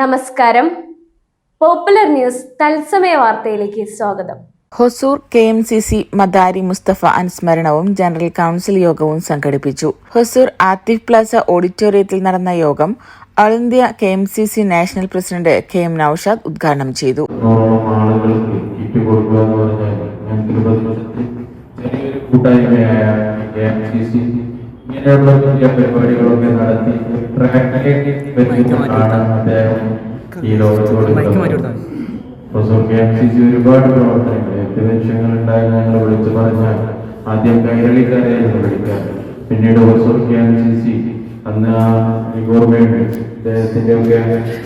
നമസ്കാരം. Popular news തത്സമയ വാർത്തയിലേക്ക് സ്വാഗതം. Hosur K M C C Madari Mustafa അനുസ്മരണവും general council യോഗവും സംഘടിപ്പിച്ചു. ഹൊസൂർ ആത്തിഫ് പ്ലാസ ഓഡിറ്റോറിയത്തിൽ നടന്ന യോഗം all India K M C C national president K M Naushad ഉദ്ഘാടനം ചെയ്തു. ഇങ്ങനെയുള്ള പരിപാടികളൊക്കെ നടത്തി ഒരുപാട് പ്രവർത്തനങ്ങൾ വ്യക്തിപക്ഷങ്ങൾ ഉണ്ടായി ഞങ്ങൾ വിളിച്ചു പറഞ്ഞാൽ ആദ്യം കൈരളിക്കാരെയായിരുന്നു വിളിക്കാൻ. പിന്നീട് professor K M C C അന്ന് ആ ഗവൺമെന്റ് അദ്ദേഹത്തിന്റെ ഒക്കെ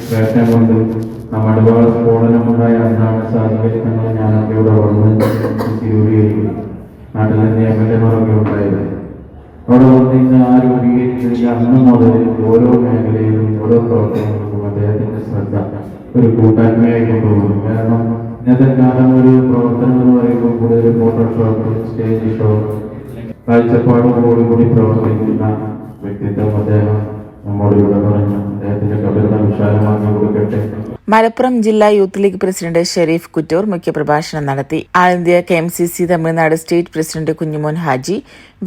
പ്രയത്നം കൊണ്ട് നമ്മുടെ സ്ഫോടനമുണ്ടായ അന്നാണ് ഞാൻ ഞാനൊക്കെ ഇവിടെ വന്ന് രൂപീകരിക്കുന്നത് നാട്ടിൽ നിന്ന് എം എൽ എമാരൊക്കെ ഉണ്ടായിരുന്നു അവിടെ വന്ന് ഇന്ന് ആ അന്ന് മുതൽ ഓരോ മേഖലയിലും ഓരോ പ്രവർത്തനങ്ങൾക്കും അദ്ദേഹത്തിന്റെ ശ്രദ്ധ ഒരു കൂട്ടായ്മയായി കൊണ്ടുപോകുന്നു. കാരണം ഇന്നത്തെ കാലം ഒരു പ്രവർത്തനം എന്ന് പറയുമ്പോൾ കൂടുതൽ ഫോട്ടോഷോപ്പ് സ്റ്റേജ് ഷോ കാഴ്ചപ്പാടോടുകൂടി പ്രവർത്തിക്കുന്ന വ്യക്തിത്വം അദ്ദേഹം നമ്മോട് ഇവിടെ പറഞ്ഞു. അദ്ദേഹത്തിന്റെ കവിത വിശാലമാക്കി കൊടുക്കട്ടെ മലപ്പുറം ജില്ലാ youth league president Sharif Kuttur മുഖ്യപ്രഭാഷണം നടത്തി. All India K M C C Tamil Nadu state president Kunjumon Haji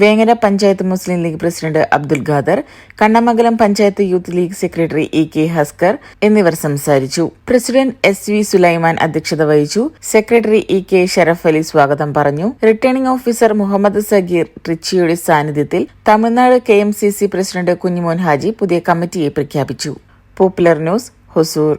Vengara panchayat Muslim league president Abdul Khader Kannamangalam panchayat youth league secretary E K Haskar എന്നിവർ സംസാരിച്ചു. President S V Sulaiman അധ്യക്ഷത വഹിച്ചു. Secretary E K Sharaf Ali സ്വാഗതം പറഞ്ഞു. Returning officer Muhammad Sageer ട്രിച്ചിയുടെ സാന്നിധ്യത്തിൽ Tamil Nadu K M C C president Kunjumon Haji പുതിയ കമ്മിറ്റിയെ പ്രഖ്യാപിച്ചു. Popular news Hosur.